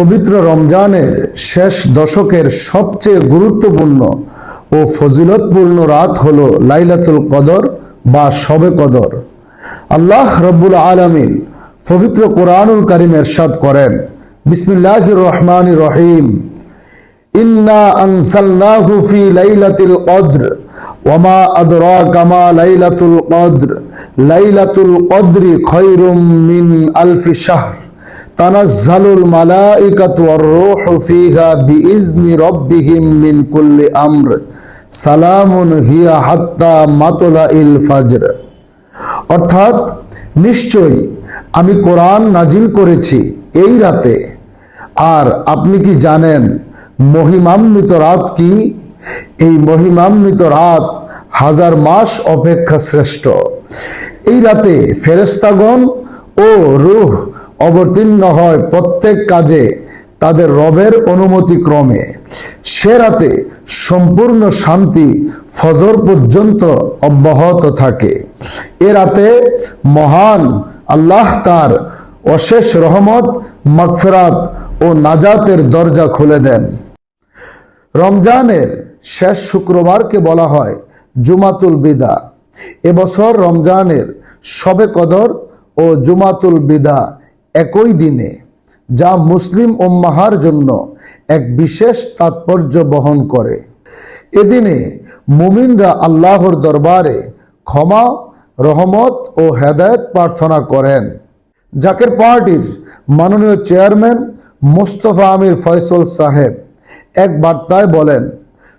পবিত্র রমজানের শেষ দশকের সবচেয়ে গুরুত্বপূর্ণ ও ফজিলতপূর্ণ রাত হল লাইলাতুল কদর বা শবে কদর। আল্লাহ রব্বুল আলমিন পবিত্র কোরআনুল কারিম এরশাদ করেন বিসমিল্লাহ রহমান রহিম। ইন্না আনসালনাহু ফি লাইলাতিল কদর ওয়ামা আদরাকা মা লাইলাতুল কদর। লাইলাতুল কদরি খায়রুম মিন আলফি শাহর। তানাজ্জালুল মালাইকাতু ওয়ার রূহু ফিহা বিইজনি রাব্বিহিম মিন কুল্লি আমর। সালামুন হিয়া হাত্তা মাতলাইল ফাজর। অর্থাৎ, নিশ্চয়ই আমি কোরআন নাজিল করেছি এই রাতে। আর আপনি কি জানেন মহিমান্বিত রাত কি? এই মহিমান্বিত রাত হাজার মাস অপেক্ষা শ্রেষ্ঠ। এই রাতে ফেরেস্তাগণ ও রুহ অবতীর্ণ হয় প্রত্যেক কাজে তাদের রবের অনুমতি ক্রমে। সে রাতে সম্পূর্ণ শান্তি ফজর পর্যন্ত অব্যাহত থাকে। এ রাতে মহান আল্লাহ তার অশেষ রহমত, মাগফেরাত ও নাজাতের দরজা খুলে দেন। রমজানের শেষ শুক্রবারকে বলা হয় জুমাতুল বিদা। এবছর রমজানের শবে কদর ও জুমাতুল বিদা একই দিনে, যা মুসলিম উম্মাহার জন্য এক বিশেষ তাৎপর্য বহন করে। এদিনে মুমিনরা আল্লাহর দরবারে ক্ষমা, রহমত ও হেদায়েত প্রার্থনা করেন। জাকের পার্টির মাননীয় চেয়ারম্যান মোস্তফা আমির ফয়সল সাহেব এক বার্তায় বলেন,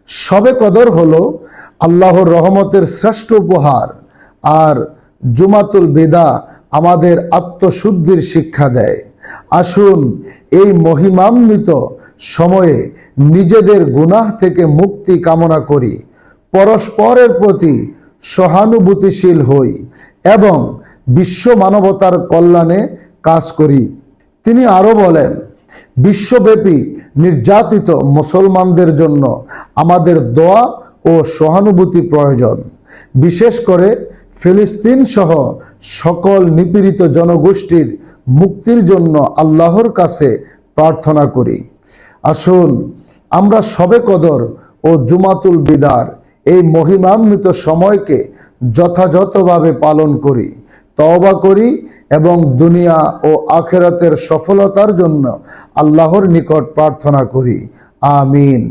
সবে কদর হলো আল্লাহর রহমতের শ্রেষ্ঠ উপহার আর জুমাতুল বেদা আমাদের আত্মশুদ্ধির শিক্ষা দেয়। আসুন এই মহিমান্বিত সময়ে নিজেদের গুনাহ থেকে মুক্তি কামনা করি। পরস্পরের প্রতি সহানুভূতিশীল হই এবং বিশ্ব মানবতার কল্যাণে কাজ করি। তিনি আরও বলেন, বিশ্বব্যাপী নির্যাতিত মুসলমানদের জন্য আমাদের দোয়া ও সহানুভূতি প্রয়োজন। বিশেষ করে ফিলিস্তিন সহ সকল নিপীড়িত জনগোষ্ঠীর মুক্তির জন্য আল্লাহর কাছে প্রার্থনা করি। আসুন, আমরা সবে কদর ও জুমাতুল বিদার এই মহিমান্বিত সময়কে যথাযথভাবে পালন করি, তওবা করি এবং দুনিয়া ও আখেরাতের সফলতার জন্য আল্লাহর নিকট প্রার্থনা করি। আমিন।